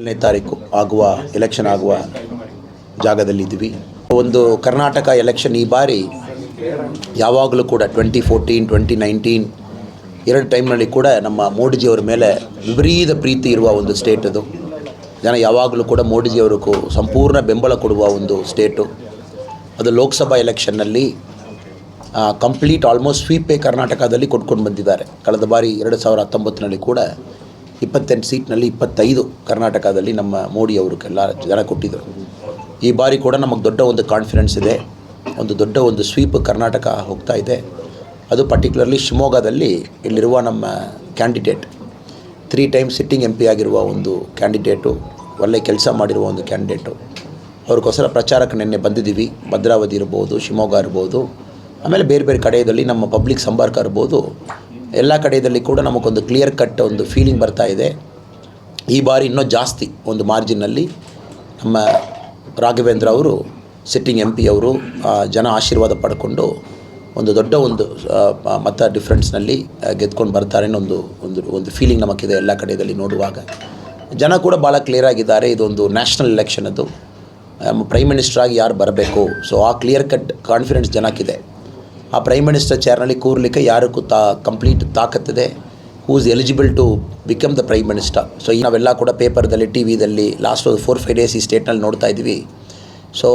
ಏಳನೇ ತಾರೀಕು ಆಗುವ ಎಲೆಕ್ಷನ್ ಆಗುವ ಜಾಗದಲ್ಲಿದ್ದೀವಿ ಒಂದು ಕರ್ನಾಟಕ ಎಲೆಕ್ಷನ್ ಈ ಬಾರಿ ಯಾವಾಗಲೂ ಕೂಡ ಟ್ವೆಂಟಿ ಫೋರ್ಟೀನ್ ಟ್ವೆಂಟಿ ನೈನ್ಟೀನ್ ಎರಡು ಟೈಮ್ನಲ್ಲಿ ಕೂಡ ನಮ್ಮ ಮೋಡಿಜಿಯವರ ಮೇಲೆ ವಿಪರೀತ ಪ್ರೀತಿ ಇರುವ ಒಂದು ಸ್ಟೇಟ್ ಅದು. ಜನ ಯಾವಾಗಲೂ ಕೂಡ ಮೋಡಿಜಿಯವರಿಗೂ ಸಂಪೂರ್ಣ ಬೆಂಬಲ ಕೊಡುವ ಒಂದು ಸ್ಟೇಟು ಅದು ಲೋಕಸಭಾ ಎಲೆಕ್ಷನ್ನಲ್ಲಿ ಕಂಪ್ಲೀಟ್ ಆಲ್ಮೋಸ್ಟ್ ಸ್ವೀಪೇ ಕರ್ನಾಟಕದಲ್ಲಿ ಕೊಟ್ಕೊಂಡು ಬಂದಿದ್ದಾರೆ. ಕಳೆದ ಬಾರಿ ಎರಡು ಸಾವಿರ ಹತ್ತೊಂಬತ್ತರಲ್ಲಿ ಕೂಡ ಇಪ್ಪತ್ತೆಂಟು ಸೀಟ್ನಲ್ಲಿ ಇಪ್ಪತ್ತೈದು ಕರ್ನಾಟಕದಲ್ಲಿ ನಮ್ಮ ಮೋಡಿ ಅವ್ರಿಗೆಲ್ಲ ಜನ ಕೊಟ್ಟಿದ್ದರು. ಈ ಬಾರಿ ಕೂಡ ನಮಗೆ ದೊಡ್ಡ ಒಂದು ಕಾನ್ಫಿಡೆನ್ಸ್ ಇದೆ. ಒಂದು ದೊಡ್ಡ ಒಂದು ಸ್ವೀಪ್ ಕರ್ನಾಟಕ ಹೋಗ್ತಾ ಇದೆ. ಅದು ಪರ್ಟಿಕ್ಯುಲರ್ಲಿ ಶಿವಮೊಗ್ಗದಲ್ಲಿ ಇಲ್ಲಿರುವ ನಮ್ಮ candidate three time sitting M P ಆಗಿರುವ ಒಂದು ಕ್ಯಾಂಡಿಡೇಟು ಒಳ್ಳೆ ಕೆಲಸ ಮಾಡಿರುವ ಒಂದು ಕ್ಯಾಂಡಿಡೇಟು ಅವ್ರಿಗೋಸ್ಕರ ಪ್ರಚಾರಕ್ಕೆ ನಿನ್ನೆ ಬಂದಿದ್ದೀವಿ. ಭದ್ರಾವತಿ ಇರ್ಬೋದು, ಶಿವಮೊಗ್ಗ ಇರ್ಬೋದು, ಆಮೇಲೆ ಬೇರೆ ಬೇರೆ ಕಡೆಯಲ್ಲಿ ನಮ್ಮ ಪಬ್ಲಿಕ್ ಸಂಪರ್ಕ ಇರ್ಬೋದು. ಎಲ್ಲ ಕಡೆಯಲ್ಲಿ ಕೂಡ ನಮಗೊಂದು ಕ್ಲಿಯರ್ ಕಟ್ ಒಂದು ಫೀಲಿಂಗ್ ಬರ್ತಾ ಇದೆ. ಈ ಬಾರಿ ಇನ್ನೂ ಜಾಸ್ತಿ ಒಂದು ಮಾರ್ಜಿನಲ್ಲಿ ನಮ್ಮ ರಾಘವೇಂದ್ರ ಅವರು ಸಿಟ್ಟಿಂಗ್ ಎಂ ಪಿ ಅವರು ಜನ ಆಶೀರ್ವಾದ ಪಡ್ಕೊಂಡು ಒಂದು ದೊಡ್ಡ ಒಂದು ಮತ ಡಿಫ್ರೆನ್ಸ್ನಲ್ಲಿ ಗೆದ್ಕೊಂಡು ಬರ್ತಾರೆ ಒಂದು ಒಂದು ಒಂದು ಫೀಲಿಂಗ್ ನಮಗಿದೆ ಎಲ್ಲ ಕಡೆಯಲ್ಲಿ ನೋಡುವಾಗ. ಜನ ಕೂಡ ಭಾಳ ಕ್ಲಿಯರ್ ಆಗಿದ್ದಾರೆ. ಇದೊಂದು ನ್ಯಾಷನಲ್ ಎಲೆಕ್ಷನ್ ಅದು. ಪ್ರೈಮ್ ಮಿನಿಸ್ಟರ್ ಆಗಿ ಯಾರು ಬರಬೇಕು? ಸೊ ಆ ಕ್ಲಿಯರ್ ಕಟ್ ಕಾನ್ಫಿಡೆನ್ಸ್ ಜನಕ್ಕಿದೆ. ಆ ಪ್ರೈಮ್ ಮಿನಿಸ್ಟರ್ ಚೇರ್ನಲ್ಲಿ ಕೂರ್ಲಿಕ್ಕೆ ಯಾರಿಗೂ ತಾ complete ತಾಕತ್ತಿದೆ. Who is eligible to become the prime minister so ಈ ನಾವೆಲ್ಲ ಕೂಡ ಪೇಪರ್ದಲ್ಲಿ, ಟಿ ವಿದಲ್ಲಿ ಲಾಸ್ಟ್ ಫೋರ್ ಫೈವ್ ಡೇಸ್ ಈ ಸ್ಟೇಟ್ನಲ್ಲಿ ನೋಡ್ತಾ ಇದ್ದೀವಿ. ಸೊ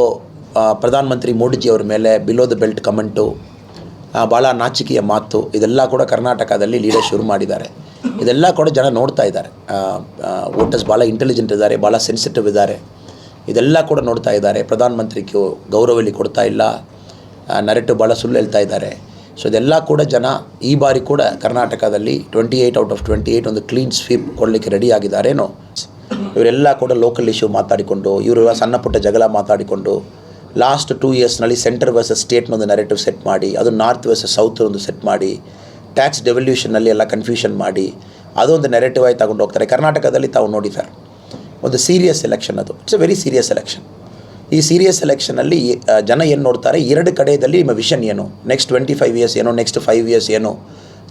ಪ್ರಧಾನಮಂತ್ರಿ ಮೋದಿಜಿ ಅವ್ರ ಮೇಲೆ ಬಿಲೋ ದ ಬೆಲ್ಟ್ ಕಮೆಂಟು ಭಾಳ ನಾಚಿಕೆಯ ಮಾತು, ಇದೆಲ್ಲ ಕೂಡ ಕರ್ನಾಟಕದಲ್ಲಿ ಲೀಡರ್ ಶುರು ಮಾಡಿದ್ದಾರೆ. ಇದೆಲ್ಲ ಕೂಡ ಜನ ನೋಡ್ತಾ ಇದ್ದಾರೆ. ವೋಟರ್ಸ್ ಭಾಳ ಇಂಟೆಲಿಜೆಂಟ್ ಇದ್ದಾರೆ ಭಾಳ ಸೆನ್ಸಿಟಿವ್ ಇದ್ದಾರೆ. ಇದೆಲ್ಲ ಕೂಡ ನೋಡ್ತಾ ಇದ್ದಾರೆ. ಪ್ರಧಾನಮಂತ್ರಿಗೂ ಗೌರವಲ್ಲಿ ಕೊಡ್ತಾ ಇಲ್ಲ. ನರೆಟಿವ್ ಭಾಳ ಸುಳ್ಳು ಹೇಳ್ತಾ ಇದ್ದಾರೆ. ಸೊ ಇದೆಲ್ಲ ಕೂಡ ಜನ ಈ ಬಾರಿ ಕೂಡ ಕರ್ನಾಟಕದಲ್ಲಿ twenty eight out of twenty eight ಒಂದು ಕ್ಲೀನ್ ಸ್ವೀಪ್ ಕೊಡಲಿಕ್ಕೆ ರೆಡಿ ಆಗಿದ್ದಾರೇನೋ. ಇವರೆಲ್ಲ ಕೂಡ ಲೋಕಲ್ ಇಶ್ಯೂ ಮಾತಾಡಿಕೊಂಡು, ಇವರು ಸಣ್ಣ ಪುಟ್ಟ ಜಗಳ ಮಾತಾಡಿಕೊಂಡು ಲಾಸ್ಟ್ ಟೂ ಇಯರ್ಸ್ನಲ್ಲಿ ಸೆಂಟರ್ ವರ್ಸಸ್ ಸ್ಟೇಟ್ನ ಒಂದು ನೆರೆಟಿವ್ ಸೆಟ್ ಮಾಡಿ, ಅದು ನಾರ್ತ್ ವರ್ಸಸ್ ಸೌತ್ ಒಂದು ಸೆಟ್ ಮಾಡಿ ಟ್ಯಾಕ್ಸ್ ಡೆವಲ್ಯೂಷನ್ನಲ್ಲಿ ಎಲ್ಲ ಕನ್ಫ್ಯೂಷನ್ ಮಾಡಿ, ಅದೊಂದು ನೆರೆಟಿವ್ ಆಗಿ ತಗೊಂಡು ಹೋಗ್ತಾರೆ. ಕರ್ನಾಟಕದಲ್ಲಿ ತಾವು ನೋಡಿ ಸರ್ ಒಂದು ಸೀರಿಯಸ್ ಎಲೆಕ್ಷನ್ ಅದು. It's a very serious election ಈ ಸೀರಿಯಸ್ ಎಲೆಕ್ಷನಲ್ಲಿ ಜನ ಏನು ನೋಡ್ತಾರೆ? ಎರಡು ಕಡೆಯಲ್ಲಿ ನಿಮ್ಮ ವಿಷನ್ ಏನು? ನೆಕ್ಸ್ಟ್ ಟ್ವೆಂಟಿ ಫೈವ್ ಇಯರ್ಸ್ ಏನು ನೆಕ್ಸ್ಟ್ ಫೈವ್ ಇಯರ್ಸ್ ಏನು.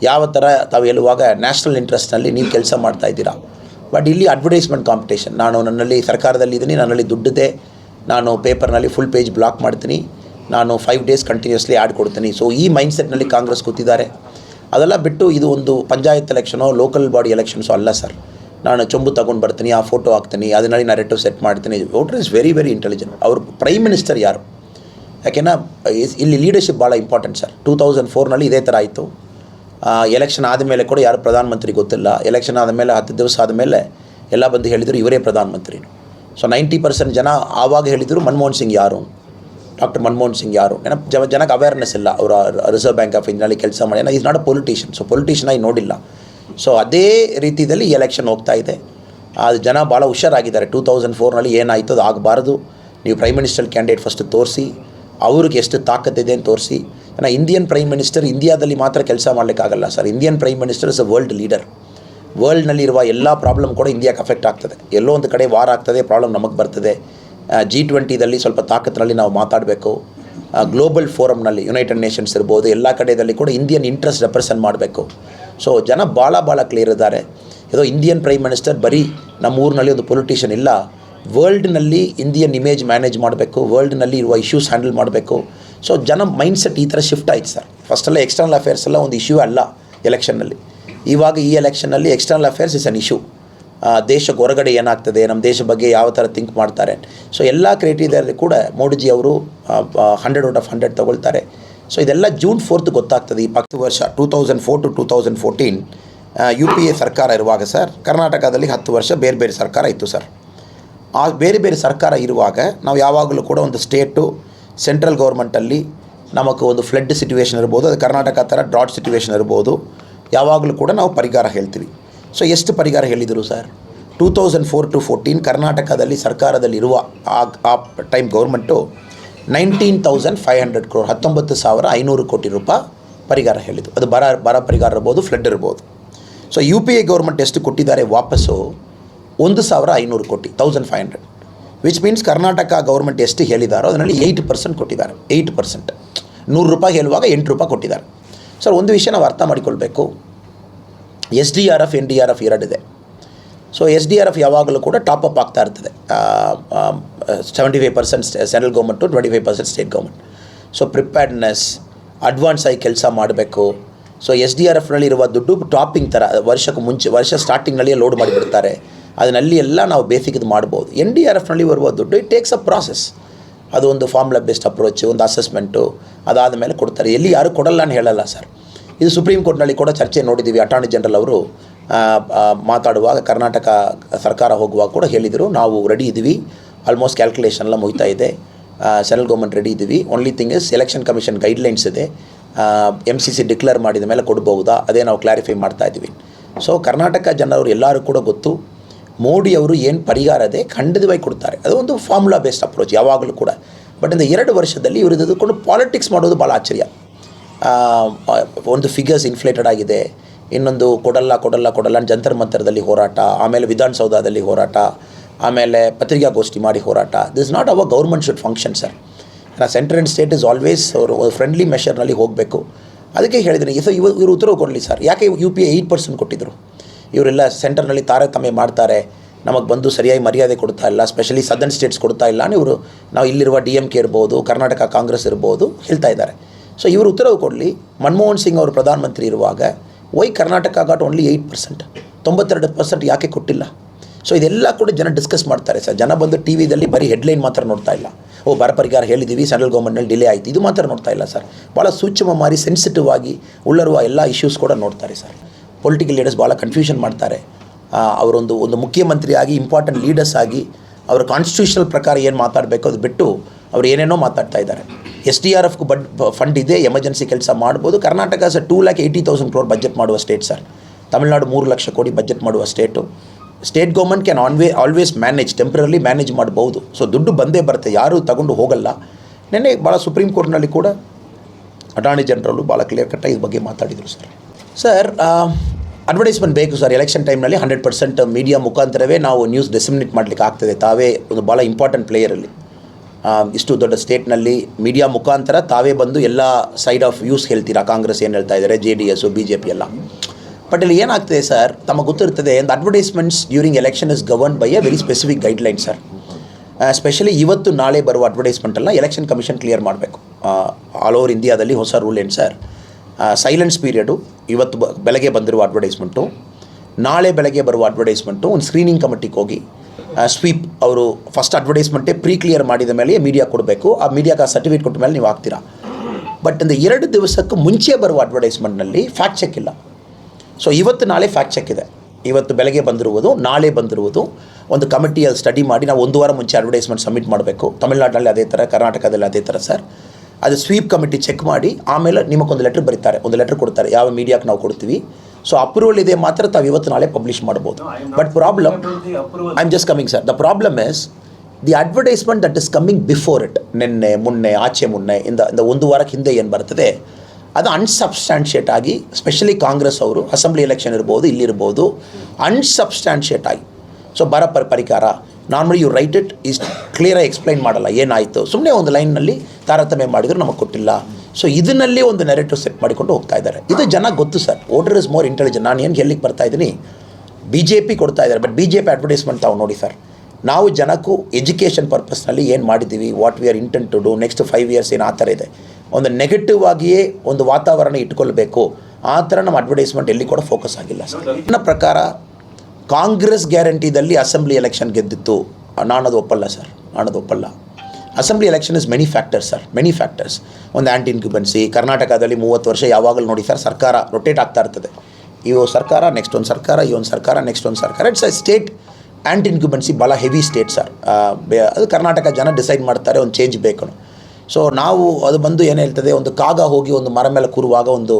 ಯಾವ ಥರ ತಾವು ಹೇಳುವಾಗ ನ್ಯಾಷನಲ್ ಇಂಟ್ರೆಸ್ಟ್ನಲ್ಲಿ ನೀವು ಕೆಲಸ ಮಾಡ್ತಾ ಇದ್ದೀರಾ? ಬಟ್ ಇಲ್ಲಿ ಅಡ್ವರ್ಟೈಸ್ಮೆಂಟ್ ಕಾಂಪಿಟೇಷನ್ ನಾನು ನನ್ನಲ್ಲಿ ಸರ್ಕಾರದಲ್ಲಿ ಇದ್ದೀನಿ ನನ್ನಲ್ಲಿ ದುಡ್ಡಿದೆ ನಾನು ಪೇಪರ್ನಲ್ಲಿ ಫುಲ್ ಪೇಜ್ ಬ್ಲಾಕ್ ಮಾಡ್ತೀನಿ. ನಾನು ಫೈವ್ ಡೇಸ್ ಕಂಟಿನ್ಯೂಸ್ಲಿ ಆ್ಯಡ್ ಕೊಡ್ತೀನಿ. ಸೊ ಈ ಮೈಂಡ್ಸೆಟ್ನಲ್ಲಿ ಕಾಂಗ್ರೆಸ್ ಕೂತಿದ್ದಾರೆ. ಅದೆಲ್ಲ ಬಿಟ್ಟು ಇದು ಒಂದು ಪಂಚಾಯತ್ ಎಲೆಕ್ಷನೋ ಲೋಕಲ್ ಬಾಡಿ ಎಲೆಕ್ಷನ್ಸೋ ಅಲ್ಲ ಸರ್ ನಾನು ಚೊಂಬು ತಗೊಂಡು ಬರ್ತೀನಿ, ಆ ಫೋಟೋ ಹಾಕ್ತೀನಿ ಅದನ್ನಲ್ಲಿ ನರೇಟಿವ್ ಸೆಟ್ ಮಾಡ್ತೀನಿ. Voter is very very intelligent ಅವರು ಪ್ರೈಮ್ ಮಿನಿಸ್ಟರ್ ಯಾರು? ಯಾಕೆನಾ ಇಲ್ಲಿ ಲೀಡರ್ಶಿಪ್ ಭಾಳ ಇಂಪಾರ್ಟೆಂಟ್ ಸರ್ ಟೂ ತೌಸಂಡ್ ಫೋರ್ನಲ್ಲಿ ಇದೇ ಥರ ಆಯಿತು. ಎಲೆಕ್ಷನ್ ಆದಮೇಲೆ ಕೂಡ ಯಾರು ಪ್ರಧಾನಮಂತ್ರಿ ಗೊತ್ತಿಲ್ಲ. ಎಲೆಕ್ಷನ್ ಆದಮೇಲೆ ಹತ್ತು ದಿವಸ ಆದಮೇಲೆ ಎಲ್ಲ ಬಂದು ಹೇಳಿದರು ಇವರೇ ಪ್ರಧಾನಮಂತ್ರಿ. ಸೊ ನೈಂಟಿ ಪರ್ಸೆಂಟ್ ಜನ ಆವಾಗ ಹೇಳಿದರು ಮನಮೋಹನ್ ಸಿಂಗ್ ಯಾರು? ಡಾಕ್ಟರ್ ಮನಮೋಹನ್ ಸಿಂಗ್ ಯಾರು? ಏನೋ ಜನ, ಜನಕ್ಕೆ ಅವೇರ್ನೆಸ್ ಇಲ್ಲ. ಅವರ ರಿಸರ್ವ್ ಬ್ಯಾಂಕ್ ಆಫ್ ಇಂಡಿಯಾದಲ್ಲಿ ಕೆಲಸ ಮಾಡಿ. Is not a politician so politician ಆಗಿ ನೋಡಿಲ್ಲ. ಸೊ ಅದೇ ರೀತಿಯಲ್ಲಿ ಎಲೆಕ್ಷನ್ ಹೋಗ್ತಾ ಇದೆ. ಅದು ಜನ ಭಾಳ ಹುಷಾರಾಗಿದ್ದಾರೆ. ಟೂ ತೌಸಂಡ್ ಫೋರ್ನಲ್ಲಿ ಏನಾಯಿತು ಅದು ಆಗಬಾರ್ದು. ನೀವು ಪ್ರೈಮ್ ಮಿನಿಸ್ಟರ್ ಕ್ಯಾಂಡಿಡೇಟ್ ಫಸ್ಟ್ ತೋರಿಸಿ, ಅವ್ರಿಗೆ ಎಷ್ಟು ತಾಕತ್ತಿದೆ ಅಂತ ತೋರಿಸಿ. ಏನ್ನ ಇಂಡಿಯನ್ ಪ್ರೈಮ್ ಮಿನಿಸ್ಟರ್ ಇಂಡಿಯಾದಲ್ಲಿ ಮಾತ್ರ ಕೆಲಸ ಮಾಡಲಿಕ್ಕಾಗಲ್ಲ sir. Indian prime minister is a world leader ವರ್ಲ್ಡ್ನಲ್ಲಿರುವ ಎಲ್ಲ ಪ್ರಾಬ್ಲಮ್ ಕೂಡ ಇಂಡಿಯಾಕ್ಕೆ ಅಫೆಕ್ಟ್ ಆಗ್ತದೆ. ಎಲ್ಲೋ ಒಂದು ಕಡೆ ವಾರ ಆಗ್ತದೆ ಪ್ರಾಬ್ಲಮ್ ನಮಗೆ ಬರ್ತದೆ. ಜಿ ಟ್ವೆಂಟಿದಲ್ಲಿ ಸ್ವಲ್ಪ ತಾಕತ್ತಿನಲ್ಲಿ ನಾವು ಮಾತಾಡಬೇಕು. ಗ್ಲೋಬಲ್ ಫೋರಮ್ನಲ್ಲಿ ಯುನೈಟೆಡ್ ನೇಷನ್ಸ್ ಇರ್ಬೋದು, ಎಲ್ಲ ಕಡೆಯಲ್ಲಿ ಕೂಡ ಇಂಡಿಯನ್ ಇಂಟ್ರೆಸ್ಟ್ ರೆಪ್ರೆಸೆಂಟ್ ಮಾಡಬೇಕು. ಸೊ ಜನ ಭಾಳ ಭಾಳ ಕ್ಲಿಯರ್ ಇದ್ದಾರೆ. ಇದು ಇಂಡಿಯನ್ ಪ್ರೈಮ್ ಮಿನಿಸ್ಟರ್ ಬರೀ ನಮ್ಮ ಊರಿನಲ್ಲಿ ಒಂದು ಪೊಲಿಟಿಷಿಯನ್ ಇಲ್ಲ. ವರ್ಲ್ಡ್ನಲ್ಲಿ ಇಂಡಿಯನ್ ಇಮೇಜ್ ಮ್ಯಾನೇಜ್ ಮಾಡಬೇಕು ವರ್ಲ್ಡ್ನಲ್ಲಿ ಇರುವ ಇಶ್ಯೂಸ್ ಹ್ಯಾಂಡಲ್ ಮಾಡಬೇಕು. ಸೊ ಜನ ಮೈಂಡ್ಸೆಟ್ ಈ ಥರ ಶಿಫ್ಟ್ ಆಯ್ತು ಸರ್. ಫಸ್ಟೆಲ್ಲ ಎಕ್ಸ್ಟರ್ನಲ್ ಅಫೇರ್ಸ್ ಎಲ್ಲ ಒಂದು ಇಶ್ಯೂ ಅಲ್ಲ ಎಲೆಕ್ಷನ್ನಲ್ಲಿ ಇವಾಗ ಈ ಎಲೆಕ್ಷನ್ನಲ್ಲಿ external affairs is an issue ದೇಶಕ್ಕೆ ಹೊರಗಡೆ ಏನಾಗ್ತದೆ, ನಮ್ಮ ದೇಶ ಬಗ್ಗೆ ಯಾವ ಥರ ಥಿಂಕ್ ಮಾಡ್ತಾರೆ. ಸೊ ಎಲ್ಲ ಕ್ರೈಟೀರಿಯಾದಲ್ಲಿ ಕೂಡ ಮೋಡಿಜಿ ಅವರು ಹಂಡ್ರೆಡ್ ಔಟ್ ಆಫ್ ಹಂಡ್ರೆಡ್ ತಗೊಳ್ತಾರೆ. ಸೊ ಇದೆಲ್ಲ ಜೂನ್ ಫೋರ್ತ್ ಗೊತ್ತಾಗ್ತದೆ. ಈ ಪತ್ತು ವರ್ಷ two thousand four to two thousand fourteen U P A ಸರ್ಕಾರ ಇರುವಾಗ ಸರ್ ಕರ್ನಾಟಕದಲ್ಲಿ ಹತ್ತು ವರ್ಷ ಬೇರೆ ಬೇರೆ ಸರ್ಕಾರ ಇತ್ತು ಸರ್ ಆ ಬೇರೆ ಬೇರೆ ಸರ್ಕಾರ ಇರುವಾಗ ನಾವು ಯಾವಾಗಲೂ ಕೂಡ ಒಂದು ಸ್ಟೇಟು ಸೆಂಟ್ರಲ್ ಗೌರ್ಮೆಂಟಲ್ಲಿ ನಮಗೆ ಒಂದು ಫ್ಲಡ್ ಸಿಚುವೇಶನ್ ಇರ್ಬೋದು, ಅದು ಕರ್ನಾಟಕ ಥರ ಡ್ರಾಟ್ ಸಿಚುವೇಶನ್ ಇರ್ಬೋದು. ಯಾವಾಗಲೂ ಕೂಡ ನಾವು ಪರಿಹಾರ ಹೇಳ್ತೀವಿ. ಸೊ ಎಷ್ಟು ಪರಿಹಾರ ಹೇಳಿದರು sir two thousand four to fourteen ಕರ್ನಾಟಕದಲ್ಲಿ ಸರ್ಕಾರದಲ್ಲಿರುವ ಆ ಆ time government nineteen thousand five hundred crore ಹತ್ತೊಂಬತ್ತು ಸಾವಿರ ಐನೂರು ಕೋಟಿ ರೂಪಾಯಿ ಪರಿಹಾರ ಹೇಳಿದ್ದು. ಅದು ಬರ ಬರ ಪರಿಹಾರ ಇರ್ಬೋದು ಫ್ಲಡ್ ಇರ್ಬೋದು. So U P A government ಎಷ್ಟು ಕೊಟ್ಟಿದ್ದಾರೆ ವಾಪಸ್ಸು? ಒಂದು ಸಾವಿರ ಐನೂರು ಕೋಟಿ thousand five hundred which means Karnataka government ಎಷ್ಟು ಹೇಳಿದಾರೋ, ಅದರಲ್ಲಿ ಏಯ್ಟ್ ಪರ್ಸೆಂಟ್ ಕೊಟ್ಟಿದ್ದಾರೆ. ಏಯ್ಟ್ ಪರ್ಸೆಂಟ್ ನೂರು ರೂಪಾಯಿ ಹೇಳುವಾಗ ಎಂಟು ರೂಪಾಯಿ ಕೊಟ್ಟಿದ್ದಾರೆ. ಸರ್ ಒಂದು ವಿಷಯ ನಾವು ಅರ್ಥ ಮಾಡಿಕೊಳ್ಬೇಕು. S D R F N D R F ಎರಡಿದೆ. So S D R F ಯಾವಾಗಲೂ ಕೂಡ ಟಾಪ್ ಅಪ್ ಆಗ್ತಾ ಇರ್ತದೆ. Seventy five percent central government twenty five percent state government so preparedness advance ಆಗಿ ಕೆಲಸ ಮಾಡಬೇಕು. ಸೊ ಎಸ್ ಡಿ ಆರ್ ಎಫ್ನಲ್ಲಿ ಇರುವ ದುಡ್ಡು ಟಾಪಿಂಗ್ ಥರ ವರ್ಷಕ್ಕೆ ಮುಂಚೆ, ವರ್ಷ ಸ್ಟಾರ್ಟಿಂಗ್ನಲ್ಲಿ ಲೋಡ್ ಮಾಡಿಬಿಡ್ತಾರೆ. ಅದನ್ನಲ್ಲಿ ಎಲ್ಲ ನಾವು ಬೇಸಿಕ್ ಇದು ಮಾಡ್ಬೋದು. ಎನ್ ಡಿ ಆರ್ ಎಫ್ನಲ್ಲಿ ಬರುವ ದುಡ್ಡು ಇಟ್ ಟೇಕ್ಸ್ ಅ ಪ್ರಾಸೆಸ್ ಅದು ಒಂದು ಫಾರ್ಮ್ಲ ಬೇಸ್ಡ್ ಅಪ್ರೋಚು ಒಂದು ಅಸೆಸ್ಮೆಂಟು ಅದಾದ ಮೇಲೆ ಕೊಡ್ತಾರೆ. ಎಲ್ಲಿ ಯಾರು ಕೊಡಲ್ಲ ಅಂತ ಹೇಳಲ್ಲ ಸರ್ ಇದು ಸುಪ್ರೀಂ ಕೋರ್ಟ್ನಲ್ಲಿ ಕೂಡ ಚರ್ಚೆ ನೋಡಿದ್ದೀವಿ ಅಟಾರ್ನಿ ಜನರಲ್ ಅವರು. ಮಾತಾಡುವಾಗ ಕರ್ನಾಟಕ ಸರ್ಕಾರ ಹೋಗುವಾಗ ಕೂಡ ಹೇಳಿದರು, ನಾವು ರೆಡಿ ಇದ್ದೀವಿ ಆಲ್ಮೋಸ್ಟ್ ಕ್ಯಾಲ್ಕುಲೇಷನ್ ಎಲ್ಲ ಮುಗಿತಾ ಇದೆ. ಸೆಂಟ್ರಲ್ ಗೌರ್ಮೆಂಟ್ ರೆಡಿ ಇದ್ದೀವಿ. Only thing is election commission guidelines ಇದೆ. ಎಂ ಸಿ ಸಿ ಡಿಕ್ಲೇರ್ ಮಾಡಿದ ಮೇಲೆ ಕೊಡ್ಬೋದಾ? ಅದೇ ನಾವು ಕ್ಲಾರಿಫೈ ಮಾಡ್ತಾ ಇದ್ದೀವಿ. ಸೊ ಕರ್ನಾಟಕ ಜನರು ಎಲ್ಲರೂ ಕೂಡ ಗೊತ್ತು ಮೋಡಿ ಅವರು ಏನು ಪರಿಹಾರ ಇದೆ ಖಂಡಿತವಾಗಿ ಕೊಡ್ತಾರೆ. ಅದು ಒಂದು ಫಾರ್ಮುಲಾ ಬೇಸ್ಡ್ ಅಪ್ರೋಚ್ ಯಾವಾಗಲೂ ಕೂಡ. ಬಟ್ ಇಂದ ಎರಡು ವರ್ಷದಲ್ಲಿ ಇವರು ತೆಗೆದುಕೊಂಡು ಪಾಲಿಟಿಕ್ಸ್ ಮಾಡೋದು ಭಾಳ ಆಶ್ಚರ್ಯ. ಒಂದು ಫಿಗರ್ಸ್ ಇನ್ಫ್ಲೇಟೆಡ್ ಆಗಿದೆ. ಇನ್ನೊಂದು ಕೊಡಲ್ಲ ಕೊಡಲ್ಲ ಕೊಡಲ್ಲ ಜಂತರ್ ಮಂತರದಲ್ಲಿ ಹೋರಾಟ, ಆಮೇಲೆ ವಿಧಾನಸೌಧದಲ್ಲಿ ಹೋರಾಟ, ಆಮೇಲೆ ಪತ್ರಿಕಾಗೋಷ್ಠಿ ಮಾಡಿ ಹೋರಾಟ. This not our government should function sir ನಾ central and state is always ಅವರು ಫ್ರೆಂಡ್ಲಿ ಮೆಷರ್ನಲ್ಲಿ ಹೋಗಬೇಕು. ಅದಕ್ಕೆ ಹೇಳಿದ್ದೀನಿ, ಇದು ಇವ, ಇವರು ಉತ್ತರ ಕೊಡಲಿ ಸರ್ ಯಾಕೆ U P A eight percent ಕೊಟ್ಟಿದ್ದರು ಇವರೆಲ್ಲ ಸೆಂಟರ್ನಲ್ಲಿ ತಾರತಮ್ಯ ಮಾಡ್ತಾರೆ. ನಮಗೆ ಬಂದು ಸರಿಯಾಗಿ ಮರ್ಯಾದೆ ಕೊಡ್ತಾ ಇಲ್ಲ ಸ್ಪೆಷಲಿ ಸದರ್ನ್ ಸ್ಟೇಟ್ಸ್ ಕೊಡ್ತಾ ಇಲ್ಲ ಇವರು ನಾವು ಇಲ್ಲಿರುವ ಡಿ ಎಂ ಕೆ ಇರ್ಬೋದು, ಕರ್ನಾಟಕ ಕಾಂಗ್ರೆಸ್ ಇರ್ಬೋದು ಹೇಳ್ತಾ ಇದ್ದಾರೆ. ಸೊ ಇವರು ಉತ್ತರವು ಕೊಡಲಿ. ಮನಮೋಹನ್ ಸಿಂಗ್ ಅವರು ಪ್ರಧಾನಮಂತ್ರಿ ಇರುವಾಗ why Karnataka got only eight percent ತೊಂಬತ್ತೆರಡು ಪರ್ಸೆಂಟ್ ಯಾಕೆ ಕೊಟ್ಟಿಲ್ಲ? ಸೊ ಇದೆಲ್ಲ ಕೂಡ ಜನ ಡಿಸ್ಕಸ್ ಮಾಡ್ತಾರೆ ಸರ್. ಜನ ಬಂದು ಟಿ ವಿದಲ್ಲಿ ಬರೀ ಹೆಡ್ಲೈನ್ ಮಾತ್ರ ನೋಡ್ತಾ ಇಲ್ಲ. ಓ ಬರ ಪರಿಹಾರ ಹೇಳಿದ್ದೀವಿ ಸೆಂಟ್ರಲ್ ಗೌರ್ಮೆಂಟ್ನಲ್ಲಿ ಡಿಲೇ ಆಯಿತು. ಇದು ಮಾತ್ರ ನೋಡ್ತಾ ಇಲ್ಲ ಸರ್. ಭಾಳ ಸೂಕ್ಷ್ಮ ಮಾರಿ ಸೆನ್ಸಿಟಿವ್ ಆಗಿ ಉಳ್ಳರುವ ಎಲ್ಲ ಇಶ್ಯೂಸ್ ಕೂಡ ನೋಡ್ತಾರೆ ಸರ್. ಪೊಲಿಟಿಕಲ್ ಲೀಡರ್ಸ್ ಭಾಳ ಕನ್ಫ್ಯೂಷನ್ ಮಾಡ್ತಾರೆ. ಅವರೊಂದು, ಒಂದು ಮುಖ್ಯಮಂತ್ರಿ ಆಗಿ ಇಂಪಾರ್ಟೆಂಟ್ ಲೀಡರ್ಸ್ ಆಗಿ, ಅವರ ಕಾನ್ಸ್ಟಿಟ್ಯೂಷನಲ್ ಪ್ರಕಾರ ಏನು ಮಾತಾಡಬೇಕು ಅದು ಬಿಟ್ಟು ಅವ್ರು ಏನೇನೋ ಮಾತಾಡ್ತಾ ಇದ್ದಾರೆ. ಎಸ್ ಟಿ ಆರ್ ಎಫ್ಗೂ ಬಡ್ ಫಂಡ್ ಇದೆ, ಎಮರ್ಜೆನ್ಸಿ ಕೆಲಸ ಮಾಡ್ಬೋದು. Karnataka sir two lakh eighty thousand crore budget ಮಾಡುವ ಸ್ಟೇಟ್ ಸರ್ ತಮಿಳುನಾಡು ಮೂರು ಲಕ್ಷ ಕೋಟಿ ಬಜೆಟ್ ಮಾಡುವ state state government can anyway always manage temporary manage ಮಾಡ್ಬೋದು. ಸೊ ದುಡ್ಡು ಬಂದೇ ಬರುತ್ತೆ, ಯಾರೂ ತಗೊಂಡು ಹೋಗಲ್ಲ. ನೆನ್ನೆ ಭಾಳ ಸುಪ್ರೀಂ ಕೋರ್ಟ್ನಲ್ಲಿ ಕೂಡ ಅಟಾರ್ನಿ ಜನರಲ್ಲು ಭಾಳ ಕ್ಲಿಯರ್ ಕಟ್ಟಾಗಿ ಇದ್ರ ಬಗ್ಗೆ ಮಾತಾಡಿದರು ಸರ್ ಸರ್ ಅಡ್ವರ್ಟೈಸ್ಮೆಂಟ್ ಬೇಕು ಸರ್ ಎಲೆಕ್ಷನ್ ಟೈಮ್ನಲ್ಲಿ ಹಂಡ್ರೆಡ್ ಪರ್ಸೆಂಟ್ ಮೀಡಿಯಾ ಮುಖಾಂತರವೇ ನಾವು ನ್ಯೂಸ್ ಡಿಸಿಮಿನೇಟ್ ಮಾಡಲಿಕ್ಕೆ ಆಗ್ತದೆ. ತಾವೇ ಒಂದು ಭಾಳ ಇಂಪಾರ್ಟೆಂಟ್ ಪ್ಲೇಯರಲ್ಲಿ ಇಷ್ಟು ದೊಡ್ಡ ಸ್ಟೇಟ್ನಲ್ಲಿ ಮೀಡಿಯಾ ಮುಖಾಂತರ ತಾವೇ ಬಂದು ಎಲ್ಲ ಸೈಡ್ ಆಫ್ ವ್ಯೂಸ್ ಹೇಳ್ತೀರಾ? ಕಾಂಗ್ರೆಸ್ ಏನು ಹೇಳ್ತಾ ಇದ್ದಾರೆ J D S B J P ಎಲ್ಲ. ಬಟ್ ಇಲ್ಲಿ ಏನಾಗ್ತದೆ ಸರ್ ತಮಗೆ ಗೊತ್ತಿರ್ತದೆ ಒಂದು advertisements during election is govern by a very specific guideline sir specially ಇವತ್ತು ನಾಳೆ ಬರುವ ಅಡ್ವರ್ಟೈಸ್ಮೆಂಟನ್ನು ಎಲೆಕ್ಷನ್ ಕಮಿಷನ್ ಕ್ಲಿಯರ್ ಮಾಡಬೇಕು. ಆಲ್ ಓವರ್ ಇಂಡಿಯಾದಲ್ಲಿ ಹೊಸ ರೂಲ್ ಏನು ಸರ್ ಸೈಲೆನ್ಸ್ ಪೀರಿಯಡು ಇವತ್ತು ಬೆಳಗ್ಗೆ ಬಂದಿರುವ ಅಡ್ವರ್ಟೈಸ್ಮೆಂಟು ನಾಳೆ ಬೆಳಗ್ಗೆ ಬರುವ ಅಡ್ವರ್ಟೈಸ್ಮೆಂಟು ಒಂದು ಸ್ಕ್ರೀನಿಂಗ್ ಕಮಿಟಿಗೆ ಹೋಗಿ ಸ್ವೀಪ್ ಅವರು ಫಸ್ಟ್ ಅಡ್ವರ್ಟೈಸ್ಮೆಂಟೇ ಪ್ರೀ ಕ್ಲಿಯರ್ ಮಾಡಿದ ಮೇಲೆ ಮೀಡಿಯಾ ಕೊಡಬೇಕು. ಆ ಮೀಡಿಯಾಗೆ ಸರ್ಟಿಫಿಕೇಟ್ ಕೊಟ್ಟ ಮೇಲೆ ನೀವು ಆಗ್ತೀರಾ ಬಟ್ ಒಂದು ಎರಡು ದಿವಸಕ್ಕೂ ಮುಂಚೆ ಬರುವ ಅಡ್ವರ್ಟೈಸ್ಮೆಂಟ್ನಲ್ಲಿ ಫ್ಯಾಕ್ಟ್ ಚೆಕ್ ಇಲ್ಲ. ಸೊ ಇವತ್ತು ನಾಳೆ ಫ್ಯಾಕ್ಟ್ ಚೆಕ್ ಇದೆ. ಇವತ್ತು ಬೆಳಗ್ಗೆ ಬಂದಿರುವುದು, ನಾಳೆ ಬಂದಿರುವುದು. ಒಂದು ಕಮಿಟಿಯಲ್ಲಿ ಸ್ಟಡಿ ಮಾಡಿ ನಾವು ಒಂದು ವಾರ ಮುಂಚೆ ಅಡ್ವರ್ಟೈಸ್ಮೆಂಟ್ ಸಬ್ಮಿಟ್ ಮಾಡಬೇಕು. ತಮಿಳ್ನಾಡಿನಲ್ಲಿ ಅದೇ ಥರ, ಕರ್ನಾಟಕದಲ್ಲಿ ಅದೇ ಥರ ಸರ್. ಅದು ಸ್ವೀಪ್ ಕಮಿಟಿ ಚೆಕ್ ಮಾಡಿ, ಆಮೇಲೆ ನಿಮಗೊಂದು ಲೆಟ್ರ್ ಬರೀತಾರೆ. ಒಂದು ಲೆಟ್ರ್ ಕೊಡ್ತಾರೆ. ಯಾವ ಮೀಡಿಯಾಕ್ಕೆ ನಾವು ಕೊಡ್ತೀವಿ? ಸೊ ಅಪ್ರೂವಲ್ ಇದೆ ಮಾತ್ರ ತಾವು ಇವತ್ತು ನಾಳೆ ಪಬ್ಲಿಷ್ ಮಾಡ್ಬೋದು. But problem I am just coming sir the problem is the advertisement that is coming before it ನಿನ್ನೆ ಮೊನ್ನೆ ಆಚೆ ಮೊನ್ನೆ ಇಂದ ಇಂದ ಒಂದು ವಾರಕ್ಕೆ ಹಿಂದೆ ಏನು ಬರ್ತದೆ ಅದು ಅನ್ಸಬ್ಸ್ಟ್ಯಾನ್ಷಿಯೇಟ್ ಆಗಿ ಸ್ಪೆಷಲಿ ಕಾಂಗ್ರೆಸ್ ಅವರು ಅಸೆಂಬ್ಲಿ ಎಲೆಕ್ಷನ್ ಇರ್ಬೋದು ಇಲ್ಲಿರ್ಬೋದು ಅನ್ಸಬ್ಸ್ಟ್ಯಾನ್ಷಿಯೇಟ್ ಆಗಿ. ಸೊ ಬರ ಪರ ಪರಿಕಾರ. Normally you right it is ಕ್ಲಿಯರಾಗಿ ಎಕ್ಸ್ಪ್ಲೈನ್ ಮಾಡಲ್ಲ ಏನಾಯಿತು. ಸುಮ್ಮನೆ ಒಂದು ಲೈನ್ನಲ್ಲಿ ತಾರತಮ್ಯ ಮಾಡಿದ್ರು ನಮಗೆ ಕೊಟ್ಟಿಲ್ಲ. ಸೊ ಇದನ್ನಲ್ಲಿ ಒಂದು ನೆರೆಟಿವ್ ಸೆಟ್ ಮಾಡಿಕೊಂಡು ಹೋಗ್ತಾ ಇದ್ದಾರೆ. ಇದು ಜನ ಗೊತ್ತು sir. Voter is more intelligent ನಾನು ಏನು ಹೇಳಲಿಕ್ಕೆ ಬರ್ತಾ ಇದ್ದೀನಿ? ಬಿ ಜೆ ಪಿ ಕೊಡ್ತಾ ಇದ್ದಾರೆ. But B J P advertisement ತಾವು ನೋಡಿ ಸರ್. ನಾವು ಜನಕ್ಕೂ ಎಜುಕೇಷನ್ ಪರ್ಪಸ್ನಲ್ಲಿ ಏನು ಮಾಡಿದ್ದೀವಿ? What we are intent to do next five years ಏನು ಆ ಥರ ಇದೆ? ಒಂದು ನೆಗೆಟಿವ್ ಆಗಿಯೇ ಒಂದು ವಾತಾವರಣ ಇಟ್ಕೊಳ್ಬೇಕು. ಆ ಥರ ನಮ್ಮ ಅಡ್ವರ್ಟೈಸ್ಮೆಂಟ್ ಎಲ್ಲಿ ಕೂಡ ಫೋಕಸ್ ಆಗಿಲ್ಲ ಸರ್. ನನ್ನ ಪ್ರಕಾರ ಕಾಂಗ್ರೆಸ್ ಗ್ಯಾರಂಟಿದಲ್ಲಿ ಅಸೆಂಬ್ಲಿ ಎಲೆಕ್ಷನ್ ಗೆದ್ದಿತ್ತು. ನಾನದು ಒಪ್ಪಲ್ಲ ಸರ್. ನಾನದು ಒಪ್ಪಲ್ಲ. Assembly election is many factors sir many factors ಒಂದು ಆ್ಯಂಟಿ ಇನ್ಕ್ಯುಬೆನ್ಸಿ ಕರ್ನಾಟಕದಲ್ಲಿ ಮೂವತ್ತು ವರ್ಷ ಯಾವಾಗಲೂ ನೋಡಿ ಸರ್ ಸರ್ಕಾರ ರೊಟೇಟ್ ಆಗ್ತಾ ಇರ್ತದೆ. ಇವು ಸರ್ಕಾರ ನೆಕ್ಸ್ಟ್ ಒಂದು ಸರ್ಕಾರ, ಈ ಒಂದು ಸರ್ಕಾರ ನೆಕ್ಸ್ಟ್ ಒಂದು ಸರ್ಕಾರ. It's a state anti incumbency ಭಾಳ ಹೆವಿ ಸ್ಟೇಟ್ ಸರ್ ಅದು ಕರ್ನಾಟಕ ಜನ ಡಿಸೈಡ್ ಮಾಡ್ತಾರೆ, ಒಂದು ಚೇಂಜ್ ಬೇಕು ಸೊ ನಾವು ಅದು ಬಂದು ಏನು ಹೇಳ್ತದೆ, ಒಂದು ಕಾಗ ಹೋಗಿ ಒಂದು ಮರ ಮೇಲೆ ಕೂರುವಾಗ ಒಂದು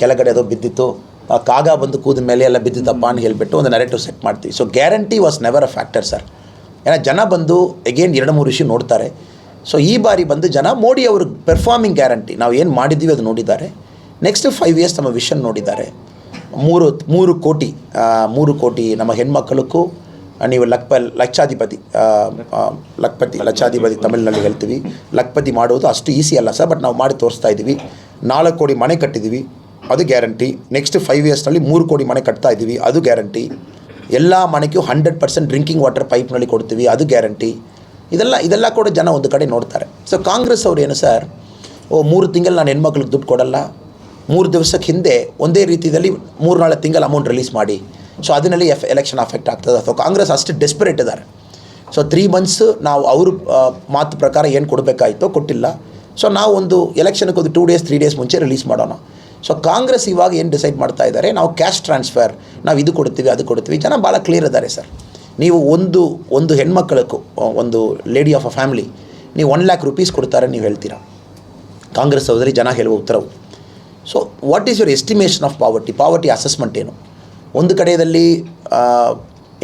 ಕೆಳಗಡೆ ಅದು ಬಿದ್ದಿತ್ತು. ಕಾಗ ಬಂದು ಕೂದ ಮೇಲೆ ಎಲ್ಲ ಬಿದ್ದಿದ್ದಪ್ಪ ಅಂತ ಹೇಳಿಬಿಟ್ಟು ಒಂದು ನೆರೆಟಿವ್ ಸೆಟ್ ಮಾಡ್ತೀವಿ. So guarantee was never a factor sir ಏನ ಜನ ಬಂದು ಎಗೇನ್ ಎರಡು ಮೂರು ಇಶ್ಯೂ ನೋಡ್ತಾರೆ. ಸೊ ಈ ಬಾರಿ ಬಂದು ಜನ ಮೋಡಿ ಅವರು ಪರ್ಫಾರ್ಮಿಂಗ್ ಗ್ಯಾರಂಟಿ ನಾವು ಏನು ಮಾಡಿದ್ದೀವಿ ಅದು ನೋಡಿದ್ದಾರೆ. ನೆಕ್ಸ್ಟ್ ಫೈವ್ ಇಯರ್ಸ್ ನಮ್ಮ ವಿಷನ್ ನೋಡಿದ್ದಾರೆ. ಮೂರು ಮೂರು ಕೋಟಿ ಮೂರು ಕೋಟಿ ನಮ್ಮ ಹೆಣ್ಮಕ್ಕಳಕ್ಕೂ ನೀವು ಲಕ್ಪ ಲಕ್ಷಾಧಿಪತಿ ಲಕ್ಪತಿ, ಲಕ್ಷಾಧಿಪತಿ ತಮಿಳ್ನಲ್ಲಿ ಹೇಳ್ತೀವಿ. ಲಕ್ಪತಿ ಮಾಡೋದು ಅಷ್ಟು ಈಸಿ ಅಲ್ಲ ಸರ್ ಬಟ್ ನಾವು ಮಾಡಿ ತೋರಿಸ್ತಾ ಇದ್ದೀವಿ. ನಾಲ್ಕು ಕೋಟಿ ಮನೆ ಕಟ್ಟಿದ್ದೀವಿ, ಅದು ಗ್ಯಾರಂಟಿ ನೆಕ್ಸ್ಟ್ ಫೈವ್ ಇಯರ್ಸ್ನಲ್ಲಿ ಮೂರು ಕೋಟಿ ಮನೆ ಕಟ್ತಾ ಇದ್ದೀವಿ, ಅದು ಗ್ಯಾರಂಟಿ ಎಲ್ಲ ಮನೆಗೂ ಹಂಡ್ರೆಡ್ ಪರ್ಸೆಂಟ್ ಡ್ರಿಂಕಿಂಗ್ ವಾಟರ್ ಪೈಪ್ನಲ್ಲಿ ಕೊಡ್ತೀವಿ, ಅದು ಗ್ಯಾರಂಟಿ ಇದೆಲ್ಲ ಇದೆಲ್ಲ ಕೂಡ ಜನ ಒಂದು ಕಡೆ ನೋಡ್ತಾರೆ. ಸೊ ಕಾಂಗ್ರೆಸ್ ಅವ್ರು ಏನು ಸರ್ ಓ, ಮೂರು ತಿಂಗಳು ನಾನು ಹೆಣ್ಮಕ್ಳಿಗೆ ದುಡ್ಡು ಕೊಡಲ್ಲ. ಮೂರು ದಿವಸಕ್ಕೆ ಹಿಂದೆ ಒಂದೇ ರೀತಿಯಲ್ಲಿ ಮೂರು ನಾಲ್ಕು ತಿಂಗಳ ಅಮೌಂಟ್ ರಿಲೀಸ್ ಮಾಡಿ. ಸೊ ಅದರಲ್ಲಿ ಎಫ್ ಎಲೆಕ್ಷನ್ ಅಫೆಕ್ಟ್ ಆಗ್ತದೆ. ಅಥವಾ ಕಾಂಗ್ರೆಸ್ ಅಷ್ಟು ಡೆಸ್ಪರೇಟ್ ಇದ್ದಾರೆ ಸೊ ತ್ರೀ ಮಂತ್ಸ್ ನಾವು ಅವ್ರ ಮಾತು ಪ್ರಕಾರ ಏನು ಕೊಡಬೇಕಾಯಿತೋ ಕೊಟ್ಟಿಲ್ಲ. ಸೊ ನಾವು ಒಂದು ಎಲೆಕ್ಷನ್ಗೆ ಒಂದು ಟೂ ಡೇಸ್ ತ್ರೀ ಡೇಸ್ ಮುಂಚೆ ರಿಲೀಸ್ ಮಾಡೋಣ. ಸೊ ಕಾಂಗ್ರೆಸ್ ಇವಾಗ ಏನು ಡಿಸೈಡ್ ಮಾಡ್ತಾ ಇದ್ದಾರೆ? ನಾವು ಕ್ಯಾಶ್ ಟ್ರಾನ್ಸ್ಫರ್ ನಾವು ಇದು ಕೊಡ್ತೀವಿ, ಅದು ಕೊಡ್ತೀವಿ. ಜನ ಭಾಳ ಕ್ಲಿಯರ್ ಇದ್ದಾರೆ ಸರ್ ನೀವು ಒಂದು ಒಂದು ಹೆಣ್ಮಕ್ಳಕ್ಕೂ ಒಂದು ಲೇಡಿ ಆಫ್ ಅ ಫ್ಯಾಮಿಲಿ ನೀವು ಒನ್ ಲ್ಯಾಕ್ ರುಪೀಸ್ ಕೊಡ್ತಾರೆ, ನೀವು ಹೇಳ್ತೀರಾ? ಕಾಂಗ್ರೆಸ್ ಅವರಲ್ಲಿ ಜನ ಹೇಳುವ ಉತ್ತರವು. So what is your estimation of poverty poverty assessment ಏನು? ಒಂದು ಕಡೆಯಲ್ಲಿ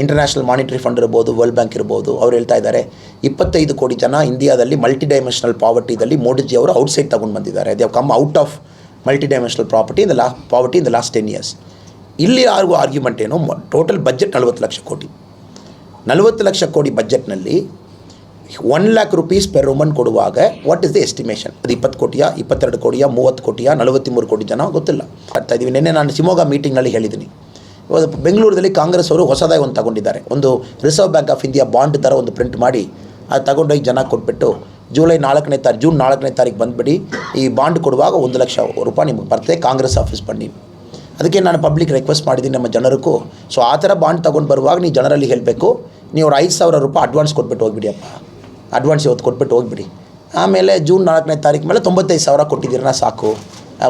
ಇಂಟರ್ನ್ಯಾಷನಲ್ ಮಾನಿಟರಿ ಫಂಡ್ ಇರ್ಬೋದು ವರ್ಲ್ಡ್ ಬ್ಯಾಂಕ್ ಇರ್ಬೋದು, ಅವ್ರು ಹೇಳ್ತಾ ಇದ್ದಾರೆ, ಇಪ್ಪತ್ತೈದು ಕೋಟಿ ಜನ ಇಂಡಿಯಾದಲ್ಲಿ ಮಲ್ಟಿ ಡೈಮೆನ್ಷನಲ್ ಪಾವರ್ಟಿದಲ್ಲಿ ಮೋಡಿಜಿ ಅವರು ಔಟ್ಸೈಡ್ ತಗೊಂಡು ಬಂದಿದ್ದಾರೆ. They come out of multi dimensional property in the law poverty in the last ten years ಇಲ್ಲಿ ಆಗುವ ಆರ್ಗ್ಯುಮೆಂಟ್ ಏನು ಟೋಟಲ್ ಬಜೆಟ್ ನಲವತ್ತು ಲಕ್ಷ ಕೋಟಿ. ನಲವತ್ತು ಲಕ್ಷ ಕೋಟಿ ಬಜೆಟ್ನಲ್ಲಿ one lakh rupees per woman ಕೊಡುವಾಗ ವಾಟ್ ಇಸ್ ದ ಎಸ್ಟಿಮೇಷನ್ ಅದು ಇಪ್ಪತ್ತು ಕೋಟಿಯ, ಇಪ್ಪತ್ತೆರಡು ಕೋಟಿಯ, ಮೂವತ್ತು ಕೋಟಿಯ, ನಲವತ್ತ್ಮೂರು ಕೋಟಿ ಜನ ಗೊತ್ತಿಲ್ಲ. ಬರ್ತಾ ಇದ್ದೀವಿ ನಿನ್ನೆ ನಾನು ಶಿವಮೊಗ್ಗ ಮೀಟಿಂಗ್ನಲ್ಲಿ ಹೇಳಿದ್ದೀನಿ. ಇವಾಗ ಬೆಂಗಳೂರಲ್ಲಿ ಕಾಂಗ್ರೆಸ್ ಅವರು ಹೊಸದಾಗಿ ಒಂದು ತಗೊಂಡಿದ್ದಾರೆ. ಒಂದು reserve bank of India bond ಥರ ಒಂದು ಪ್ರಿಂಟ್ ಮಾಡಿ, ಅದು ತಗೊಂಡೋಗಿ ಜನ ಕೊಟ್ಬಿಟ್ಟು ಜುಲೈ ನಾಲ್ಕನೇ ತಾರೀಕು ಜೂನ್ ನಾಲ್ಕನೇ ತಾರೀಕು ಬಂದುಬಿಡಿ, ಈ ಬಾಂಡ್ ಕೊಡುವಾಗ ಒಂದು ಲಕ್ಷ ರೂಪಾಯಿ ನಿಮಗೆ ಬರ್ತದೆ ಕಾಂಗ್ರೆಸ್ ಆಫೀಸ್ ಬನ್ನಿ. ಅದಕ್ಕೆ ನಾನು ಪಬ್ಲಿಕ್ ರಿಕ್ವೆಸ್ಟ್ ಮಾಡಿದ್ದೀನಿ ನಮ್ಮ ಜನರಿಗೂ. ಸೊ, ಆ ಥರ ಬಾಂಡ್ ತೊಗೊಂಡು ಬರುವಾಗ ನೀವು ಜನರಲ್ಲಿ ಹೇಳಬೇಕು, ನೀವು ಐದು ಸಾವಿರ ರೂಪಾಯಿ ಅಡ್ವಾನ್ಸ್ ಕೊಟ್ಬಿಟ್ಟು ಹೋಗ್ಬಿಡಿಯಪ್ಪ. ಅಡ್ವಾನ್ಸ್ ಇವತ್ತು ಕೊಟ್ಬಿಟ್ಟು ಹೋಗ್ಬಿಡಿ. ಆಮೇಲೆ ಜೂನ್ ನಾಲ್ಕನೇ ತಾರೀಕು ಮೇಲೆ ತೊಂಬತ್ತೈದು ಸಾವಿರ ಕೊಟ್ಟಿದ್ದೀರನ ಸಾಕು.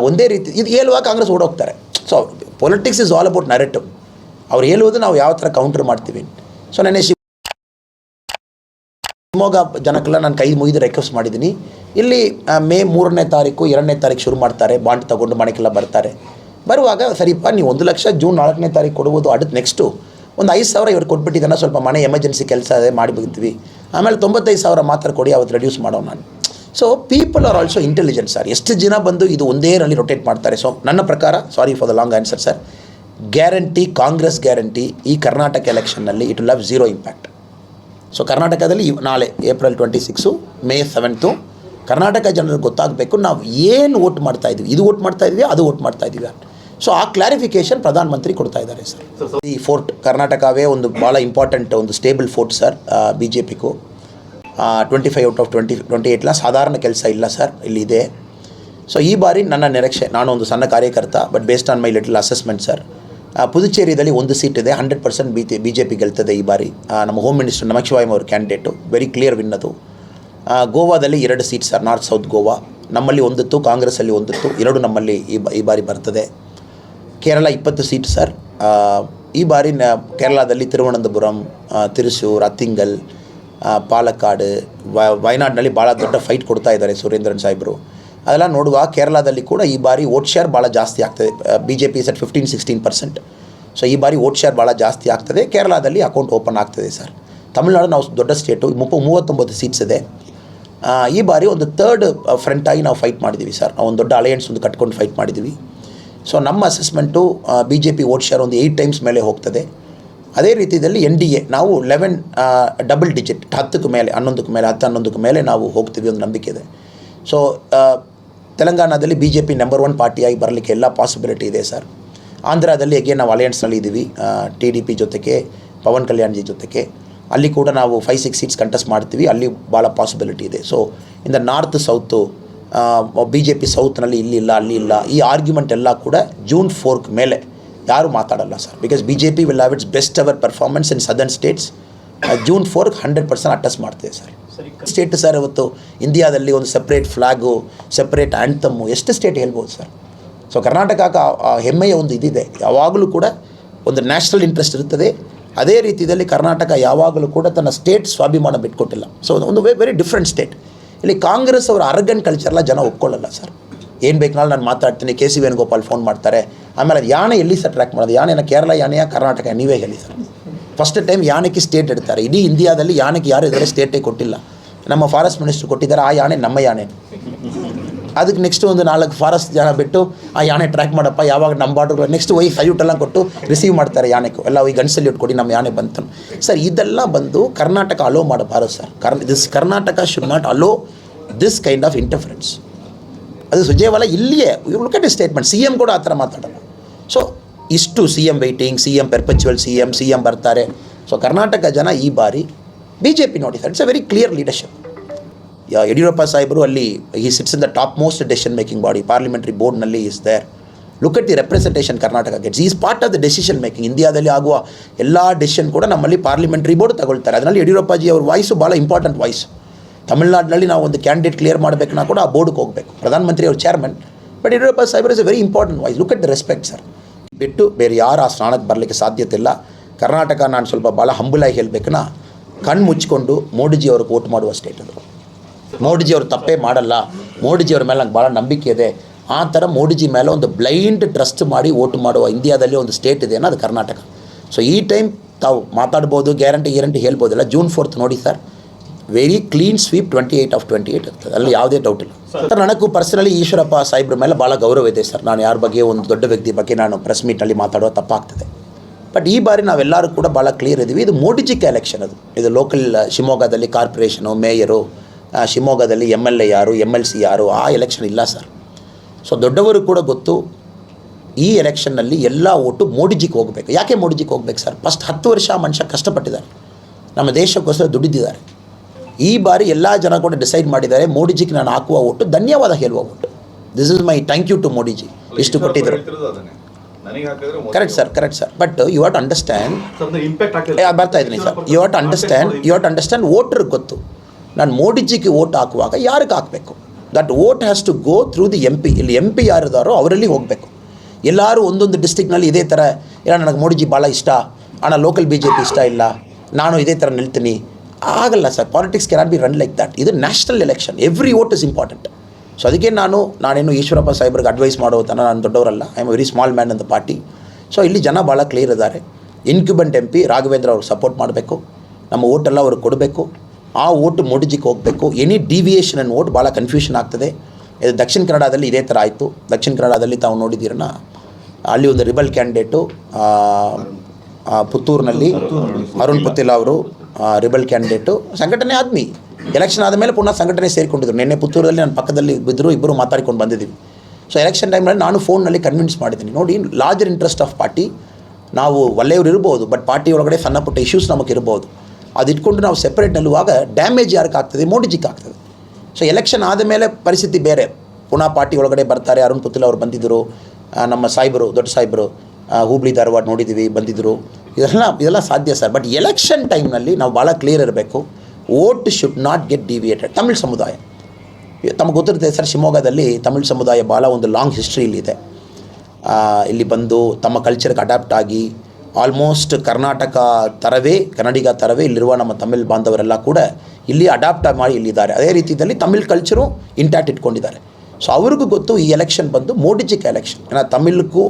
ಒಂದೇ ರೀತಿ, ಇದು ಹೇಳುವಾಗ Congress ಓಡೋಗ್ತಾರೆ. So politics is all about narrative ಅವ್ರು ಹೇಳುವುದು ನಾವು ಯಾವ ಥರ ಕೌಂಟರ್ ಮಾಡ್ತೀವಿ. ಸೊ ನೆನೆ ಶಿವಮೊಗ್ಗ ಜನಕ್ಕೆಲ್ಲ ನಾನು ಕೈ ಮುಗಿದು ರಿಕ್ವೆಸ್ಟ್ ಮಾಡಿದ್ದೀನಿ. ಇಲ್ಲಿ ಮೇ ಮೂರನೇ ತಾರೀಕು, ಎರಡನೇ ತಾರೀಕು ಶುರು ಮಾಡ್ತಾರೆ. ಬಾಂಡ್ ತೊಗೊಂಡು ಮನೆಗೆಲ್ಲ ಬರ್ತಾರೆ. ಬರುವಾಗ, ಸರಿಪ್ಪ, ನೀವು ಒಂದು ಲಕ್ಷ ಜೂನ್ ನಾಲ್ಕನೇ ತಾರೀಕು ಕೊಡ್ಬೋದು, ಅಡುತ್ತೆ ನೆಕ್ಸ್ಟು ಒಂದು ಐದು ಸಾವಿರ ಇವ್ರು ಕೊಟ್ಬಿಟ್ಟಿದ್ದಾನೆ ಸ್ವಲ್ಪ ಮನೆ ಎಮರ್ಜೆನ್ಸಿ ಕೆಲಸ ಅದೇ ಮಾಡಿಬಿಡ್ತೀವಿ. ಆಮೇಲೆ ತೊಂಬತ್ತೈದು ಸಾವಿರ ಮಾತ್ರ ಕೊಡಿ, ಅವತ್ತು ರೆಡ್ಯೂಸ್ ಮಾಡೋಣ ನಾನು. So people are also intelligent sir ಎಷ್ಟು ಜನ ಬಂದು ಇದು ಒಂದೇ ರಲ್ಲಿ ರೊಟೇಟ್ ಮಾಡ್ತಾರೆ? ಸೊ ನನ್ನ ಪ್ರಕಾರ sorry for the long answer sir guarantee Congress guarantee ಈ Karnataka ಎಲೆಕ್ಷನ್ನಲ್ಲಿ it will love zero impact so ಕರ್ನಾಟಕದಲ್ಲಿ ನಾಳೆ April twenty six May seventh Karnataka ಜನರಿಗೆ ಗೊತ್ತಾಗಬೇಕು ನಾವು ಏನು ಓಟ್ ಮಾಡ್ತಾ ಇದ್ವಿ. ಇದು ಓಟ್ ಮಾಡ್ತಾ ಇದ್ದೀವಿ ಅದು ಓಟ್ ಮಾಡ್ತಾ ಇದ್ವಿ ಸೊ ಆ ಕ್ಲಾರಿಫಿಕೇಶನ್ ಪ್ರಧಾನಮಂತ್ರಿ ಕೊಡ್ತಾ ಇದ್ದಾರೆ ಸರ್ ಈ ಫೋರ್ಟ್ ಕರ್ನಾಟಕವೇ ಒಂದು ಭಾಳ ಇಂಪಾರ್ಟೆಂಟ್ ಒಂದು stable fort sir B J ಪಿಗೂ twenty five out of twenty twenty ಏಯ್ಟ್ನ ಸಾಧಾರಣ ಕೆಲಸ ಇಲ್ಲ ಸರ್ ಇಲ್ಲಿ ಇದೆ. ಸೊ ಈ ಬಾರಿ ನನ್ನ ನಿರೀಕ್ಷೆ ನಾನು ಒಂದು ಸಣ್ಣ ಕಾರ್ಯಕರ್ತ but based on my little assessment sir ಪುದುಚೇರಿಯಲ್ಲಿ ಒಂದು ಸೀಟ್ ಇದೆ hundred percent B B J P ಗೆಲ್ತದೆ ಈ ಬಾರಿ. ನಮ್ಮ ಹೋಮ್ ಮಿನಿಸ್ಟರ್ ನಮಚಿವಾಯಂ ಅವರು ಕ್ಯಾಂಡಿಡೇಟು ವೆರಿ ಕ್ಲಿಯರ್ ವಿನ್ ಅದು. ಗೋವಾದಲ್ಲಿ ಎರಡು seat sir north south Goa ನಮ್ಮಲ್ಲಿ ಒಂದಿತ್ತು ಕಾಂಗ್ರೆಸ್ಸಲ್ಲಿ ಒಂದಿತ್ತು ಎರಡು ನಮ್ಮಲ್ಲಿ ಈ ಈ ಬಾರಿ ಬರ್ತದೆ. ಕೇರಳ ಇಪ್ಪತ್ತು ಸೀಟ್ ಸರ್. ಈ ಬಾರಿ ನ, ಕೇರಳದಲ್ಲಿ ತಿರುವನಂತಪುರಂ ತಿರುಸೂರ್, ಅತ್ತಿಂಗಲ್ ಪಾಲಕ್ಕಾಡು ವಯನಾಡಿನಲ್ಲಿ ಭಾಳ ದೊಡ್ಡ ಫೈಟ್ ಕೊಡ್ತಾ ಇದ್ದಾರೆ ಸುರೇಂದ್ರನ್ ಸಾಹೇಬರು. ಅದೆಲ್ಲ ನೋಡುವ ಕೇರಳದಲ್ಲಿ ಕೂಡ ಈ ಬಾರಿ ವೋಟ್ ಶೇರ್ ಭಾಳ ಜಾಸ್ತಿ ಆಗ್ತದೆ. B J P set fifteen sixteen percent so ಈ ಬಾರಿ ವೋಟ್ ಶೇರ್ ಭಾಳ ಜಾಸ್ತಿ ಆಗ್ತದೆ. ಕೇರಳದಲ್ಲಿ ಅಕೌಂಟ್ ಓಪನ್ ಆಗ್ತದೆ ಸರ್. ತಮಿಳ್ನಾಡು ನಾವು ದೊಡ್ಡ ಸ್ಟೇಟು ಮುಪ್ಪ, ಮೂವತ್ತೊಂಬತ್ತು ಸೀಟ್ಸ್ ಇದೆ. ಈ ಬಾರಿ ಒಂದು ತರ್ಡ್ ಫ್ರಂಟಾಗಿ ನಾವು ಫೈಟ್ ಮಾಡಿದ್ದೀವಿ ಸರ್. ನಾವು ಒಂದು ದೊಡ್ಡ ಅಲಯನ್ಸ್ ಒಂದು ಕಟ್ಕೊಂಡು ಫೈಟ್ ಮಾಡಿದ್ದೀವಿ ಸೊ ನಮ್ಮ assessment B J P vote share ಒಂದು ಏಯ್ಟ್ ಟೈಮ್ಸ್ ಮೇಲೆ ಹೋಗ್ತದೆ. ಅದೇ ರೀತಿಯಲ್ಲಿ ಎನ್ ಡಿ ಎ ನಾವು ಲೆವೆನ್ ಡಬಲ್ ಡಿಜಿಟ್ ಹತ್ತಕ್ಕೆ ಮೇಲೆ, ಹನ್ನೊಂದಕ್ಕೆ ಮೇಲೆ ಹತ್ತು ಹನ್ನೊಂದಕ್ಕೆ ಮೇಲೆ ನಾವು ಹೋಗ್ತೀವಿ ಒಂದು ನಂಬಿಕೆ ಇದೆ. ಸೊ ತೆಲಂಗಾಣದಲ್ಲಿ B J P number one ಪಾರ್ಟಿಯಾಗಿ ಬರಲಿಕ್ಕೆ ಎಲ್ಲ ಪಾಸಿಬಿಲಿಟಿ ಇದೆ ಸರ್ ಆಂಧ್ರದಲ್ಲಿ ಅಗೇನ್ ನಾವು ಅಲಯನ್ಸ್ನಲ್ಲಿ ಇದ್ದೀವಿ ಟಿ ಡಿ ಪಿ ಜೊತೆಗೆ, ಪವನ್ ಕಲ್ಯಾಣ್ಜಿ ಜೊತೆಗೆ. ಅಲ್ಲಿ ಕೂಡ ನಾವು ಫೈವ್ ಸಿಕ್ಸ್ ಸೀಟ್ಸ್ ಕಂಟೆಸ್ಟ್ ಮಾಡ್ತೀವಿ. ಅಲ್ಲಿ ಭಾಳ ಪಾಸಿಬಿಲಿಟಿ ಇದೆ. So in the north south B J P ಸೌತ್ನಲ್ಲಿ ಇಲ್ಲಿ ಇಲ್ಲ, ಅಲ್ಲಿ ಇಲ್ಲ. ಈ ಆರ್ಗ್ಯುಮೆಂಟ್ ಎಲ್ಲ ಕೂಡ ಜೂನ್ ಫೋರ್ಕ್ ಮೇಲೆ ಯಾರೂ ಮಾತಾಡಲ್ಲ sir because B J P will have its best ever performance in southern states June ಫೋರ್ಗೆ hundred percent attest ಮಾಡ್ತೇವೆ ಸರ್. ಸ್ಟೇಟ್ ಸರ್ ಇವತ್ತು ಇಂಡಿಯಾದಲ್ಲಿ ಒಂದು ಸಪ್ರೇಟ್ ಫ್ಲಾಗು ಸಪ್ರೇಟ್ ಆ್ಯಂಥಮ್ಮು ಎಷ್ಟು ಸ್ಟೇಟ್ ಹೇಳ್ಬೋದು ಸರ್? ಸೊ ಕರ್ನಾಟಕಕ್ಕೆ ಹೆಮ್ಮೆಯ ಒಂದು ಇದಿದೆ. ಯಾವಾಗಲೂ ಕೂಡ ಒಂದು ನ್ಯಾಷನಲ್ ಇಂಟ್ರೆಸ್ಟ್ ಇರುತ್ತದೆ. ಅದೇ ರೀತಿಯಲ್ಲಿ ಕರ್ನಾಟಕ ಯಾವಾಗಲೂ ಕೂಡ ತನ್ನ ಸ್ಟೇಟ್ ಸ್ವಾಭಿಮಾನ ಬಿಟ್ಕೊಟ್ಟಿಲ್ಲ. ಸೊ ಒಂದು ವೆರಿ ಡಿಫ್ರೆಂಟ್ ಸ್ಟೇಟ್ ಇಲ್ಲಿ ಕಾಂಗ್ರೆಸ್ ಅವರ ಅರ್ಗನ್ ಕಲ್ಚರ್ಲ ಜನ ಒಪ್ಕೊಳ್ಳಲ್ಲ ಸರ್. ಏನು ಬೇಕಾದ್ರೂ ನಾನು ಮಾತಾಡ್ತೀನಿ, ಕೆ ಸಿ ವೇಣುಗೋಪಾಲ್ ಫೋನ್ ಮಾಡ್ತಾರೆ. ಆಮೇಲೆ ಅದು ಯಾಣೆ ಎಲ್ಲಿ ಸರ್ ಟ್ರ್ಯಾಕ್ ಮಾಡೋದು? ಯಾಣೆನ ಕೇರಳ ಯಾನೆಯ ಕರ್ನಾಟಕ, ನೀವೇ ಹೇಳಿ ಸರ್. ಫಸ್ಟ್ ಟೈಮ್ ಯಾಣಕ್ಕೆ ಸ್ಟೇಟ್ ಇಡ್ತಾರೆ ಇಡೀ ಇಂಡಿಯಾದಲ್ಲಿ ಯಾಣಕ್ಕೆ ಯಾರು ಇದ್ದಾರೆ ಸ್ಟೇಟೇ ಕೊಟ್ಟಿಲ್ಲ ನಮ್ಮ ಫಾರೆಸ್ಟ್ ಮಿನಿಸ್ಟರ್ ಕೊಟ್ಟಿದ್ದಾರೆ ಆ ಯಾಣೆ ನಮ್ಮ ಯಾಣೆ ಅದಕ್ಕೆ ನೆಕ್ಸ್ಟ್ ಒಂದು ನಾಲ್ಕು ಫಾರೆಸ್ಟ್ ಜನ ಬಿಟ್ಟು ಆ ಯಾನೆ ಟ್ರ್ಯಾಕ್ ಮಾಡಪ್ಪ ಯಾವಾಗ ನಮ್ಮ ಬಾರ್ಡರ್ ನೆಕ್ಸ್ಟ್ ಒಯ್ ಸಲ್ಯೂಟ್ ಎಲ್ಲ ಕೊಟ್ಟು ರಿಸೀವ್ ಮಾಡ್ತಾರೆ ಯಾನೆಗೂ ಎಲ್ಲ ಈ ಗನ್ ಸಲ್ಯೂಟ್ ಕೊಡಿ ನಮ್ಮ ಯಾನೆ ಬಂತು ಸರ್ ಇದೆಲ್ಲ ಬಂದು ಕರ್ನಾಟಕ ಅಲೋ ಮಾಡಬಾರದು sir Karni this Karnataka should not allow this kind of interference ಅದು ಸುಜೇವಾಲ ಇಲ್ಲಿಯೇ look at statement C M ಕೂಡ ಆ ಥರ ಮಾತಾಡಲ್ಲ ಸೊ ಇಷ್ಟು C M waiting C M perpetual C M C M ಬರ್ತಾರೆ. ಸೊ ಕರ್ನಾಟಕ ಜನ ಈ ಬಾರಿ ಬಿ ಜೆ ಪಿ ನೋಡಿದ್ದಾರೆ it's a very clear leadership Yediyurappa ಸಾಹೇಬರು ಅಲ್ಲಿ ಈ sits in the top most decision making body parliamentary ಬೋರ್ಡ್ನಲ್ಲಿ is there look at the representation Karnataka gets is part of the decision making ಇಂಡಿಯಾದಲ್ಲಿ ಆಗುವ ಎಲ್ಲ decision ಕೂಡ ನಮ್ಮಲ್ಲಿ ಪಾರ್ಲಿಮೆಂಟ್ರಿ ಬೋರ್ಡ್ ತಗೊಳ್ತಾರೆ. ಅದರಲ್ಲಿ ಯಡಿಯೂರಪ್ಪಾಜಿ ಅವ್ರ ವಾಯ್ಸು ಭಾಳ ಇಂಪಾರ್ಟೆಂಟ್ ವಾಯ್ಸ್ ತಮಿಳ್ನಾಡಿನಲ್ಲಿ ನಾವು ಒಂದು ಕ್ಯಾಂಡಿಡೇಟ್ ಕ್ಲಿಯರ್ ಮಾಡಬೇಕನ್ನ ಕೂಡ ಆ ಬೋರ್ಡ್ಗೆ ಹೋಗಬೇಕು. ಪ್ರಧಾನಮಂತ್ರಿ ಅವ್ರ chairman but Yediyurappa ಸಾಹೇಬರ್ is a very important voice look at the respect sir ಬಿಟ್ಟು ಬೇರೆ ಯಾರು ಆ ಸ್ಥಾನಕ್ಕೆ ಬರಲಿಕ್ಕೆ ಸಾಧ್ಯತೆ ಇಲ್ಲ ಕರ್ನಾಟಕ ನಾನು ಸ್ವಲ್ಪ ಭಾಳ ಹಂಬಲಾಗಿ ಹೇಳಬೇಕನ್ನ ಕಣ್ಣು ಮುಚ್ಚಿಕೊಂಡು ಮೋಡಿಜಿ ಅವ್ರಿಗೆ ವೋಟ್ ಮಾಡುವ ಸ್ಟೇಟ್ ಅದು. ಮೋಡಿಜಿ ಅವರು ತಪ್ಪೇ ಮಾಡಲ್ಲ. ಮೋಡಿಜಿ ಅವ್ರ ಮೇಲೆ ನಂಗೆ ಭಾಳ ನಂಬಿಕೆ ಇದೆ. ಆ ಥರ ಮೋಡಿಜಿ ಮೇಲೆ ಒಂದು ಬ್ಲೈಂಡ್ ಟ್ರಸ್ಟ್ ಮಾಡಿ ವೋಟ್ ಮಾಡುವ ಇಂಡಿಯಾದಲ್ಲಿ ಒಂದು ಸ್ಟೇಟ್ ಇದೆ ಅದು ಕರ್ನಾಟಕ. ಸೊ ಈ ಟೈಮ್ ತಾವು ಮಾತಾಡ್ಬೋದು ಗ್ಯಾರಂಟಿ ಗ್ಯಾರಂಟಿ ಹೇಳ್ಬೋದಲ್ಲ. ಜೂನ್ ಫೋರ್ತ್ ನೋಡಿ sir very clean sweep twenty eight of twenty eight ಇರ್ತದೆ ಅಲ್ಲಿ ಯಾವುದೇ ಡೌಟ್ ಇಲ್ಲ. ಸರ್ ನನಗೂ ಪರ್ಸನಲಿ ಈಶ್ವರಪ್ಪ ಸಾಹೇಬ್ರ ಮೇಲೆ ಭಾಳ ಗೌರವ ಇದೆ ಸರ್ ನಾನು ಯಾರ ಬಗ್ಗೆ ಒಂದು ದೊಡ್ಡ ವ್ಯಕ್ತಿ ಬಗ್ಗೆ ನಾನು ಪ್ರೆಸ್ ಮೀಟಲ್ಲಿ ಮಾತಾಡೋ ತಪ್ಪಾಗ್ತದೆ. ಬಟ್ ಈ ಬಾರಿ ನಾವೆಲ್ಲರೂ ಕೂಡ ಭಾಳ ಕ್ಲಿಯರ್ ಇದ್ದೀವಿ. ಇದು ಮೋಡಿಜಿಕ್ ಎಲೆಕ್ಷನ್ ಅದು. ಇದು ಲೋಕಲ್ ಶಿವಮೊಗ್ಗದಲ್ಲಿ ಕಾರ್ಪೊರೇಷನು ಮೇಯರು ಶಿವಮೊಗ್ಗದಲ್ಲಿ ಎಂ ಎಲ್ ಎ ಯಾರು ಎಂ ಎಲ್ ಸಿ ಯಾರು ಆ ಎಲೆಕ್ಷನ್ ಇಲ್ಲ ಸರ್ ಸೊ ದೊಡ್ಡವರು ಕೂಡ ಗೊತ್ತು ಈ ಎಲೆಕ್ಷನ್ನಲ್ಲಿ ಎಲ್ಲ ಓಟು ಮೋಡಿಜಿಗೆ ಹೋಗಬೇಕು. ಯಾಕೆ ಮೋಡಿಜಿಗೆ ಹೋಗ್ಬೇಕು ಸರ್ ಫಸ್ಟ್ ಹತ್ತು ವರ್ಷ ಮನುಷ್ಯ ಕಷ್ಟಪಟ್ಟಿದ್ದಾರೆ. ನಮ್ಮ ದೇಶಕ್ಕೋಸ್ಕರ ದುಡಿದಿದ್ದಾರೆ. ಈ ಬಾರಿ ಎಲ್ಲ ಜನ ಕೂಡ ಡಿಸೈಡ್ ಮಾಡಿದ್ದಾರೆ ಮೋಡಿಜಿಗೆ ನಾನು ಹಾಕುವ ಓಟು ಧನ್ಯವಾದ ಹೇಳುವ vote. This is my thank you to Modiji. ಇಷ್ಟು ಕೊಟ್ಟಿದ್ದರು correct sir correct sir but you what understand ಬರ್ತಾ ಇದ್ದೀನಿ sir you what understand you what understand ವೋಟ್ರಿಗೆ ಗೊತ್ತು. ನಾನು ಮೋಡಿಜಿಗೆ ಓಟ್ ಹಾಕುವಾಗ ಯಾರಿಗೆ ಹಾಕಬೇಕು? That vote has to go through the M P ಇಲ್ಲಿ ಎಂ ಪಿ ಯಾರಿದಾರೋ ಅವರಲ್ಲಿ ಹೋಗಬೇಕು. ಎಲ್ಲರೂ ಒಂದೊಂದು ಡಿಸ್ಟಿಕ್ನಲ್ಲಿ ಇದೇ ಥರ ಏನೋ ನನಗೆ ಮೋಡಿಜಿ ಭಾಳ ಇಷ್ಟ. ಅಣ್ಣ ಲೋಕಲ್ ಬಿ ಜೆ ಪಿ ಇಷ್ಟ ಇಲ್ಲ. ನಾನು ಇದೇ ಥರ ನಿಲ್ತೀನಿ. ಆಗಲ್ಲ sir. Politics cannot be run like that ಇದು national election every vote is important so ಅದಕ್ಕೆ ನಾನು ನಾನೇನು ಈಶ್ವರಪ್ಪ ಸಾಹೇಬ್ರಿಗೆ ಅಡ್ವೈಸ್ ಮಾಡೋ ತನ ನಾನು ದೊಡ್ಡವರಲ್ಲ. I am very small man ಅಂತ ಪಾರ್ಟಿ ಸೊ ಇಲ್ಲಿ ಜನ ಭಾಳ ಕ್ಲಿಯರ್ ಇದ್ದಾರೆ. ಇನ್ಕ್ಯುಬೆಂಟ್ ಎಂ ಪಿ ರಾಘವೇಂದ್ರ ಅವ್ರಿಗೆ ಸಪೋರ್ಟ್ ಮಾಡಬೇಕು. ನಮ್ಮ ಓಟೆಲ್ಲ ಅವ್ರಿಗೆ ಕೊಡಬೇಕು. ಆ ಓಟು ಮೋಡಿಜಿಗೆ ಹೋಗಬೇಕು. ಎನಿ ಡಿವಿಯೇಷನ್ ಅನ್ನು ಓಟ್ ಭಾಳ ಕನ್ಫ್ಯೂಷನ್ ಆಗ್ತದೆ. ಇದು ದಕ್ಷಿಣ ಕನ್ನಡದಲ್ಲಿ ಇದೇ ಥರ ಆಯಿತು. ದಕ್ಷಿಣ ಕನ್ನಡದಲ್ಲಿ ತಾವು ನೋಡಿದ್ದೀರನ್ನ ಅಲ್ಲಿ ಒಂದು ರಿಬಲ್ ಕ್ಯಾಂಡಿಡೇಟು ಪುತ್ತೂರಿನಲ್ಲಿ ಅರುಣ್ ಪುತ್ತಿಲ ಅವರು. ರಿಬಲ್ ಕ್ಯಾಂಡಿಡೇಟು ಸಂಘಟನೆ ಆದ್ಮಿ. ಎಲೆಕ್ಷನ್ ಆದಮೇಲೆ ಪುನಃ ಸಂಘಟನೆ ಸೇರಿಕೊಂಡಿದ್ರು. ನಿನ್ನೆ ಪುತ್ತೂರಲ್ಲಿ ನನ್ನ ಪಕ್ಕದಲ್ಲಿ ಬಿದ್ದರು ಇಬ್ಬರು ಮಾತಾಡ್ಕೊಂಡು ಬಂದಿದ್ದೀವಿ. ಸೊ ಎಲೆಕ್ಷನ್ ಟೈಮ್ನಲ್ಲಿ ನಾನು ಫೋನ್ನಲ್ಲಿ ಕನ್ವಿನ್ಸ್ ಮಾಡಿದ್ದೀನಿ. ನೋಡಿ ಲಾರ್ಜರ್ ಇಂಟ್ರೆಸ್ಟ್ ಆಫ್ ಪಾರ್ಟಿ ನಾವು ಒಳ್ಳೆಯವರು ಇರ್ಬೋದು ಬಟ್ ಪಾರ್ಟಿ ಒಳಗಡೆ ಸಣ್ಣ ಪುಟ್ಟ ಇಶ್ಯೂಸ್ ನಮಗೆ ಇರ್ಬೋದು. ಅದು ಇಟ್ಕೊಂಡು ನಾವು ಸೆಪ್ರೇಟ್ ನಿಲ್ಲುವಾಗ ಡ್ಯಾಮೇಜ್ ಯಾರಿಗೆ ಆಗ್ತದೆ? ಮೋಡಿಜಿಗೆ ಆಗ್ತದೆ. ಸೊ ಎಲೆಕ್ಷನ್ ಆದಮೇಲೆ ಪರಿಸ್ಥಿತಿ ಬೇರೆ. ಪುನಃ ಪಾರ್ಟಿ ಒಳಗಡೆ ಬರ್ತಾರೆ. ಅರುಣ್ ಪುತ್ತಿಲ್ ಅವರು ಬಂದಿದ್ದರು ನಮ್ಮ ಸಾಹೇಬರು ದೊಡ್ಡ ಸಾಹೇಬರು. ಆ, ಹುಬ್ಳಿ, ಧಾರವಾಡ ನೋಡಿದ್ದೀವಿ ಬಂದಿದ್ದರು ಇದೆಲ್ಲ ಇದೆಲ್ಲ ಸಾಧ್ಯ ಸರ್. ಬಟ್ ಎಲೆಕ್ಷನ್ ಟೈಮ್ನಲ್ಲಿ ನಾವು ಭಾಳ ಕ್ಲಿಯರ್ ಇರಬೇಕು. Vote should not get deviated Tamil ಸಮುದಾಯ. ತಮಗೆ ಗೊತ್ತಿರುತ್ತೆ ಸರ್, ಶಿವಮೊಗ್ಗದಲ್ಲಿ ತಮಿಳ್ ಸಮುದಾಯ ಭಾಳ ಒಂದು ಲಾಂಗ್ ಹಿಸ್ಟ್ರಿ ಇಲ್ಲಿದೆ ಇಲ್ಲಿ ಬಂದು ತಮ್ಮ ಕಲ್ಚರ್ಗೆ ಅಡಾಪ್ಟ್ ಆಗಿ ಆಲ್ಮೋಸ್ಟ್ ಕರ್ನಾಟಕ ಥರವೇ ಕನ್ನಡಿಗ ಥರವೇ ಇಲ್ಲಿರುವ ನಮ್ಮ ತಮಿಳ್ ಬಾಂಧವರೆಲ್ಲ ಕೂಡ ಇಲ್ಲಿ ಅಡಾಪ್ಟ್ ಮಾಡಿ ಇಲ್ಲಿದ್ದಾರೆ. ಅದೇ ರೀತಿಯಲ್ಲಿ ತಮಿಳ್ ಕಲ್ಚರು ಇಂಟ್ಯಾಕ್ಟ್ ಇಟ್ಕೊಂಡಿದ್ದಾರೆ. ಸೊ ಅವ್ರಿಗೂ ಗೊತ್ತು ಈ ಎಲೆಕ್ಷನ್ ಬಂದು ಮೋಡಿಜಿಕ್ ಎಲೆಕ್ಷನ್ ತಮಿಳ್ಗೂ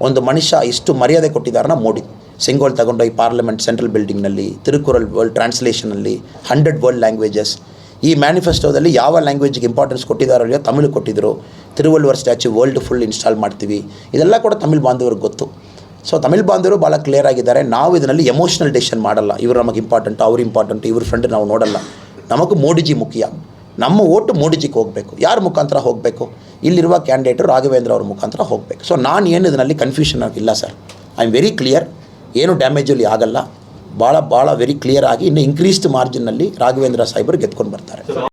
ಒಂದು ಮನುಷ್ಯ ಇಷ್ಟು ಮರ್ಯಾದೆ ಕೊಟ್ಟಿದ್ದಾರನ್ನ ಮೋಡಿ. ಸಿಂಗೋಲ್ ತಗೊಂಡೋಗಿ ಪಾರ್ಲಿಮೆಂಟ್ ಸೆಂಟ್ರಲ್ ಬಿಲ್ಡಿಂಗ್ನಲ್ಲಿ ತಿರುಕುರಲ್ ವರ್ಲ್ಡ್ ಟ್ರಾನ್ಸ್ಲೇಷನಲ್ಲಿ ಹಂಡ್ರೆಡ್ ವರ್ಲ್ಡ್ ಲ್ಯಾಂಗ್ವೇಜಸ್ ಈ ಮ್ಯಾನಿಫೆಸ್ಟೋದಲ್ಲಿ ಯಾವ ಲ್ಯಾಂಗ್ವೇಜ್ಗೆ ಇಂಪಾರ್ಟೆನ್ಸ್ ಕೊಟ್ಟಿದ್ದಾರೋ ತಮಿಳು ಕೊಟ್ಟಿದ್ದರು Thiruvalluvar statue world full install ಮಾಡ್ತೀವಿ. ಇದೆಲ್ಲ ಕೂಡ ತಮಿಳ್ ಬಾಂಧವ್ರಿಗೆ ಗೊತ್ತು. ಸೊ ತಮಿಳ್ ಬಾಂಧವರು ಭಾಳ ಕ್ಲಿಯರ್ ಆಗಿದ್ದಾರೆ. ನಾವು ಇದರಲ್ಲಿ ಎಮೋಷನಲ್ ಡಿಸಿಷನ್ ಮಾಡಲ್ಲ. ಇವರು ನಮಗೆ ಇಂಪಾರ್ಟೆಂಟ್ ಅವ್ರು ಇಂಪಾರ್ಟೆಂಟ್ ಇವ್ರ ಫ್ರೆಂಡ್ ನಾವು ನೋಡಲ್ಲ. ನಮಗೂ ಮೋಡಿಜಿ ಮುಖ್ಯ. ನಮ್ಮ ಓಟು ಮೂಡಿಜಿಗೆ ಹೋಗಬೇಕು. ಯಾರ ಮುಖಾಂತರ ಹೋಗಬೇಕು? ಇಲ್ಲಿರುವ ಕ್ಯಾಂಡಿಡೇಟು ರಾಘವೇಂದ್ರ ಅವ್ರ ಮುಖಾಂತರ ಹೋಗಬೇಕು. ಸೊ ನಾನು ಏನು ಇದರಲ್ಲಿ ಕನ್ಫ್ಯೂಷನ್ ಆಗಿಲ್ಲ sir I am very clear ಏನು ಡ್ಯಾಮೇಜಲ್ಲಿ ಆಗಲ್ಲ. ಭಾಳ ಭಾಳ ವೆರಿ ಕ್ಲಿಯರ್ ಆಗಿ ಇನ್ನು ಇನ್ಕ್ರೀಸ್ಡ್ ಮಾರ್ಜಿನ್ನಲ್ಲಿ ರಾಘವೇಂದ್ರ ಸಾಹೇಬರು ಗೆದ್ಕೊಂಡು ಬರ್ತಾರೆ.